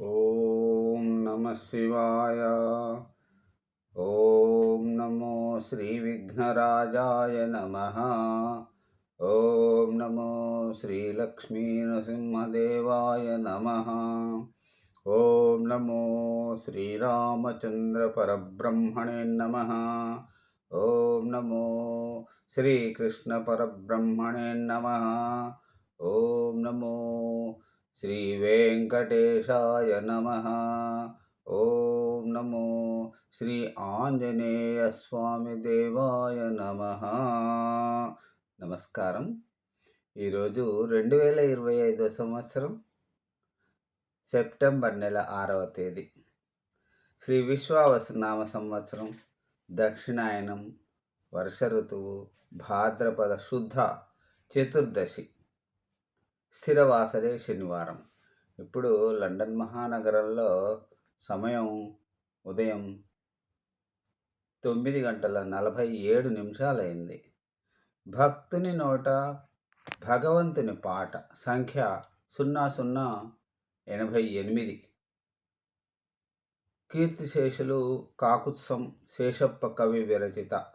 ॐ नमः शिवाय। ॐ नमो श्रीविघ्नराजाय नमः। ॐ नमो श्रीलक्ष्मीनृसिंहदेवाय नमः। ॐ नमो श्रीरामचन्द्रपरब्रह्मणे नमः। ॐ नमो श्रीकृष्णपरब्रह्मणे नमः। ॐ नमो శ్రీవేంకటేశాయ నమ. ఓం నమో శ్రీ ఆంజనేయ స్వామి దేవాయ నమ. నమస్కారం. ఈరోజు రెండు వేల ఇరవై ఐదో సంవత్సరం సెప్టెంబర్ నెల ఆరవ తేదీ. శ్రీ విశ్వావస నామ సంవత్సరం దక్షిణాయనం వర్ష ఋతువు భాద్రపద శుద్ధ చతుర్దశి. స్థిరవాసరే శనివారం. ఇప్పుడు లండన్ మహానగరంలో సమయం ఉదయం తొమ్మిది గంటల నలభై ఏడు నిమిషాలైంది. భక్తుని నోట భగవంతుని పాట సంఖ్య సున్నా సున్నా ఎనభై ఎనిమిది. కీర్తిశేషులు కాకుత్సం శేషప్ప కవి విరచిత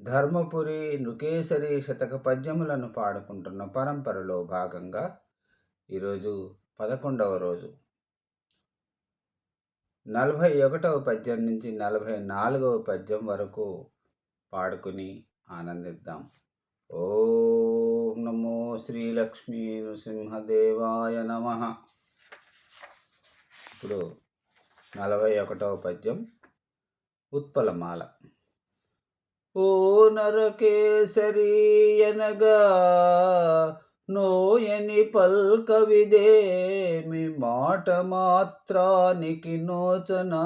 ధర్మపురి నృకేశరి శతక పద్యములను పాడుకుంటున్న పరంపరలో భాగంగా ఈరోజు పదకొండవ రోజు. నలభై ఒకటవ పద్యం నుంచి నలభై నాలుగవ పద్యం వరకు పాడుకుని ఆనందిద్దాం. ఓం నమో శ్రీలక్ష్మీ నృసింహదేవాయ నమ. ఇప్పుడు నలభై ఒకటవ పద్యం ఉత్పలమాల. ఓ నరకేసరి అనగా నోయని పల్కవిదేమి మాట మాత్రానికి నోచనా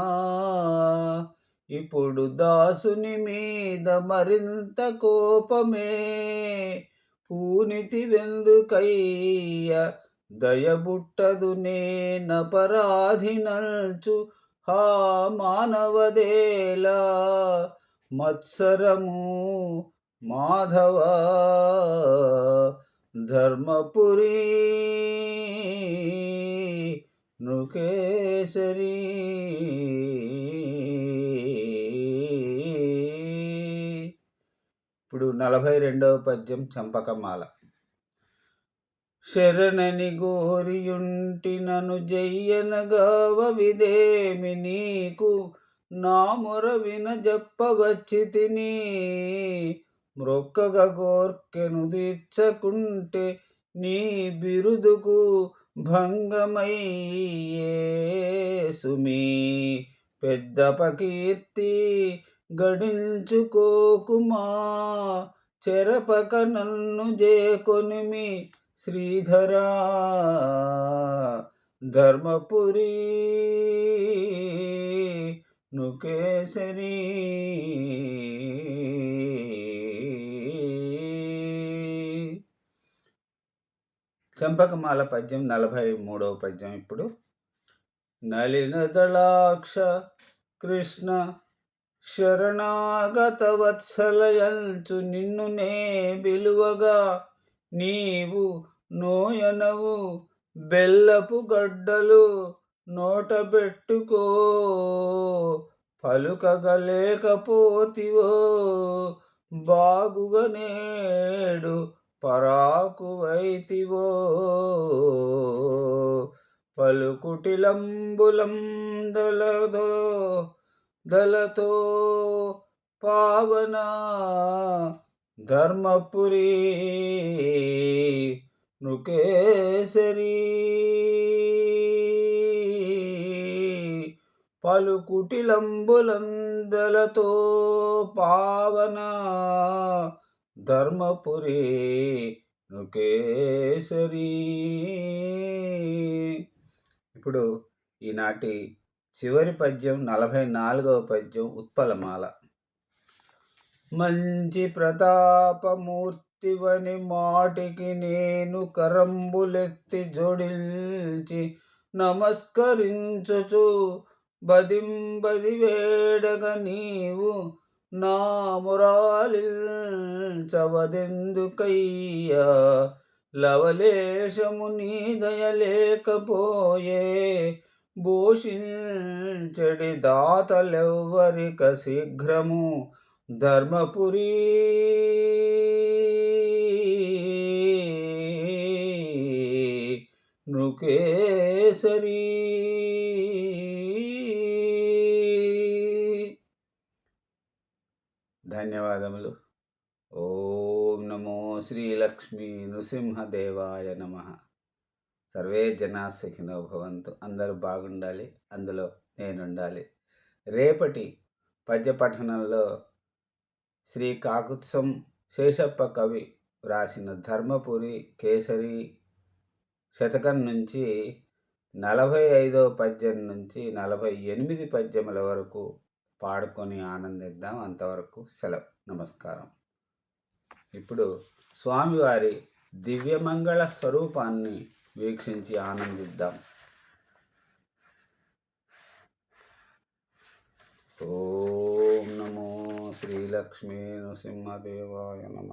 ఇప్పుడు దాసుని మీద మరింత కోపమే. పూనితి వెందుకయ్య దయబుట్టదు నేనపరాధినల్చు హా మానవదేలా. మత్సరము మాధవ ధర్మపురి నృకేశరి ఇప్పుడు నలభై రెండవ పద్యం చంపకమాల. శరణని గోరియుంటి నను జయ్యనగావ విదేమి నీకు నాముర విన జప్పవచ్చి తిని మ్రొక్కగా కోర్కెను తీర్చకుంటే నీ బిరుదుకు భంగమయ్యేసుమీ పెద్ద పకీర్తి గడించుకోకుమా. చెరపక నన్ను జేకొనిమి శ్రీధరా. ధర్మపురి నుకేసరీ చంపకమాల పద్యం నలభై మూడవ పద్యం ఇప్పుడు. నలిన దళాక్ష కృష్ణ శరణాగత వత్సలయంచు నిన్ను నే బిలువగా నీవు నోయనవు బెల్లపు గడ్డలు నోట పెట్టుకో. పలుకగలేకపోతివో. బాగుగా నేడు పరాకువైతివో. పలుకుటిలంబులం దలదో దలతో పావన ధర్మపురి పలు పలుకుటిలంబులందలతో పావన ధర్మపురి నుకేసరి. ఇప్పుడు ఈనాటి చివరి పద్యం నలభై నాలుగవ పద్యం ఉత్పలమాల. మంచి ప్రతాపమూర్తివని మాటికి నేను కరంబులెత్తి జోడించి నమస్కరించుచు బదింబది వేడగ నీవు నా మురాలిల్చవదెందుకయ్యా లవలేశము నీ దయలేకపోయే భూషించడి దాతలెవ్వరిక శీఘ్రము ధర్మపురి. నృకేసరీ ధన్యవాదములు ఓం నమో శ్రీలక్ష్మీ నృసింహదేవాయ నమ. సర్వే జనా సుఖినో భవంతు. అందరూ బాగుండాలి అందులో నేను ఉండాలి రేపటి పద్య పఠనంలో శ్రీ కాకుత్సం శేషప్ప కవి వ్రాసిన ధర్మపురి కేసరి శతకం నుంచి నలభై ఐదో పద్యం నుంచి నలభై ఎనిమిది పద్యముల వరకు పాడుకొని ఆనందిద్దాం. అంతవరకు సెలవు. నమస్కారం. ఇప్పుడు స్వామివారి దివ్యమంగళ స్వరూపాన్ని వీక్షించి ఆనందిద్దాం. ఓం నమో శ్రీలక్ష్మీ నృసింహదేవాయ నమ.